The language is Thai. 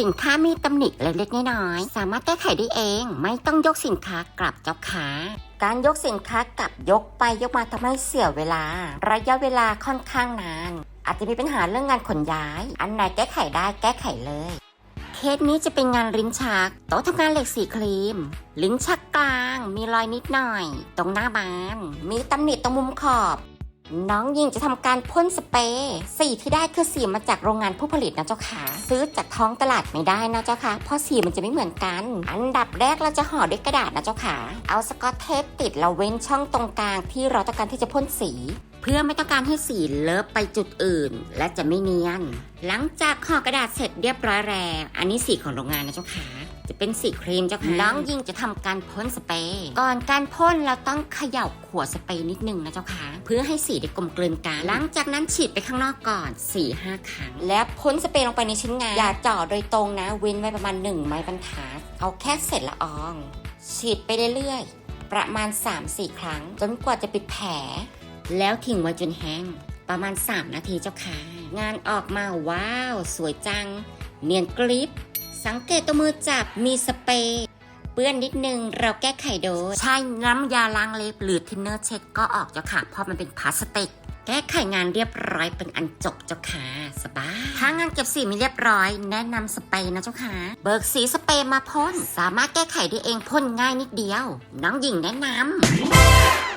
สินค้ามีตำหนิเล็กๆน้อยๆสามารถแก้ไขได้เอง ไม่ต้องยกสินค้ากลับเจ้าขาการยกสินค้ากลับยกไปยกมาทำให้เสียเวลา ระยะเวลาค่อนข้างนาน อาจจะมีปัญหาเรื่องงานขนย้าย อันไหนแก้ไขได้แก้ไขเลยเคสนี้จะเป็นงานลิ้นชักโต๊ะทำงานเหล็กสีครีม ลิ้นชักกลาง มีรอยนิดหน่อย ตรงหน้าบาน มีตำหนิตรงมุมขอบ น้องยิงจะทำการพ่นสเปรย์สีที่ได้คือสีมาจากโรงงานผู้ผลิตนะเจ้าค่ะ ซื้อจากท้องตลาดไม่ได้นะเจ้าค่ะ เพราะสีมันจะไม่เหมือนกัน อันดับแรกเราจะห่อด้วยกระดาษนะเจ้าค่ะ เอาสกอตเทปติดเราเว้นช่องตรงกลางที่เราต้องการที่จะพ่นสี เพื่อไม่ต้องการให้สีเลอะไปจุดอื่น และจะไม่เนียน หลังจากห่อกระดาษเสร็จเรียบร้อยแล้ว อันนี้สีของโรงงานนะเจ้าค่ะ จะเป็นสีครีมเจ้าค่ะน้องยิงจะทำการพ่นสเปรย์ก่อนการพ่นเราต้องเขย่าขวดสเปรย์นิดนึงนะเจ้าค่ะเพื่อให้สีได้กลมกลืนกันหลังจากนั้นฉีดไปข้างนอกก่อน4-5ครั้ง และพ่นสเปรย์ลงไปในชิ้นงานอย่าเจ่อโดยตรงนะ เว้นไว้ประมาณ 1 ไม้บรรทัดเอาแค่เสร็จละออง ฉีดไปเรื่อยๆ ประมาณ 3-4 ครั้ง จนกว่าจะปิดแผล แล้วทิ้งไว้จนแห้งประมาณ 3 นาทีเจ้าค่ะ งานออกมาว้าว สวยจัง เนียนกริบ สังเกตตัวมือจับมีสเปรย์เปื้อนนิดนึงเราแก้ไขโดยใช้น้ำยาล้างเล็บหรือทินเนอร์เช็ดก็ออกเจ้าค่ะ เพราะมันเป็นพลาสติก แก้ไขงานเรียบร้อยเป็นอันจบเจ้าค่ะสบายถ้างานเก็บสีมีเรียบร้อย แนะนำสเปรย์นะเจ้าค่ะ เบิกสีสเปรย์มาพ่นสามารถแก้ไขได้เองพ่นง่ายนิดเดียว น้องหญิงแนะนำ